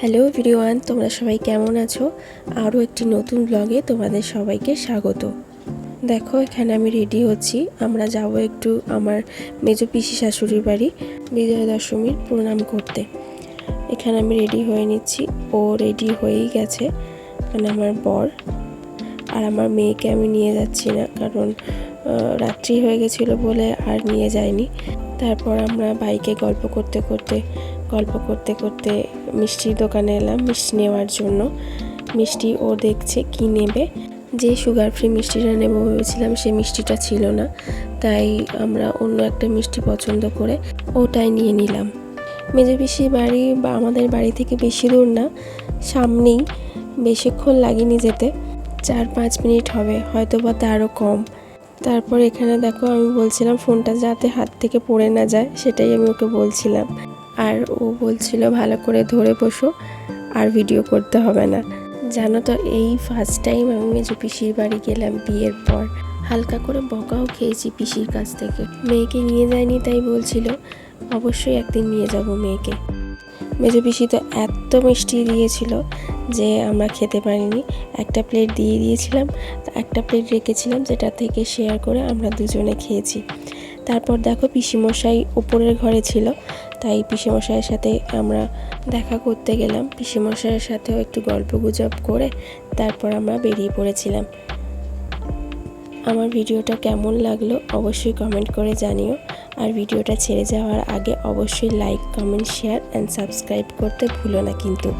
Hello ভিডিওয়ান তোমরা সবাই কেমন আছো? আরও একটি নতুন ব্লগে তোমাদের সবাইকে স্বাগত। দেখো, এখানে আমি রেডি হচ্ছি। আমরা যাব একটু আমার মেজ পিসি শাশুড়ির বাড়ি, বিজয়া দশমীর প্রণাম করতে। এখানে আমি রেডি হয়ে নিচ্ছি। ও রেডি হয়েই গেছে মানে আমার বর। আর আমার মেয়েকে আমি নিয়ে যাচ্ছি না, কারণ রাত্রি হয়ে গেছিল বলে আর নিয়ে যায়নি তারপর আমরা বাইকে গল্প করতে করতে গল্প করতে করতে মিষ্টির দোকানে এলাম মিষ্টি নেওয়ার জন্য। মিষ্টি ও দেখছে কি নেবে। যে সুগার ফ্রি মিষ্টিটা নেব ভেবেছিলাম সে মিষ্টিটা ছিল না। তাই আমরা অন্য একটা মিষ্টি পছন্দ করে ওটাই নিয়ে নিলাম। মেজো বাড়ি বা আমাদের বাড়ি থেকে বেশি দূর না, সামনেই। বেশিক্ষণ লাগেনি যেতে। চার পাঁচ মিনিট হবে হয়তো বা তারও কম। তারপর এখানে দেখো আমি বলছিলাম, ফোনটা যাতে হাত থেকে পড়ে না যায়, সেটাই আমি ওকে বলছিলাম। আর ও বলছিল, ভালো করে ধরে বসো, আর ভিডিও করতে হবে না। জানো তো, এই ফার্স্ট টাইম আমি মেজো পিসির বাড়ি গেলাম বিয়ের পর, হালকা করে বকাও খেয়েছি পিসির কাছ থেকে। মেয়েকে নিয়ে যায়নি, তাই বলছিল, অবশ্যই একদিন নিয়ে যাব মেয়েকে। মেজো পিসি তো এত মিষ্টি দিয়েছিল যে আমরা খেতে পারিনি। একটা প্লেট দিয়ে দিয়েছিলাম, একটা প্লেট রেখেছিলাম, যেটা থেকে শেয়ার করে আমরা দুজনে খেয়েছি। তারপর দেখো পিসিমশাই উপরের ঘরে ছিল তাই পিসেমশাইয়ের সাথে আমরা দেখা করতে গেলাম। পিসেমশাইয়ের সাথেও একটু গল্প গুজব করে তারপর আমরা বেরিয়ে পড়েছিলাম। আমার ভিডিওটা কেমন লাগল অবশ্যই কমেন্ট করে জানিও। আর ভিডিওটা ছেড়ে যাওয়ার আগে অবশ্যই like comment share and subscribe করতে ভুলো না কিন্তু।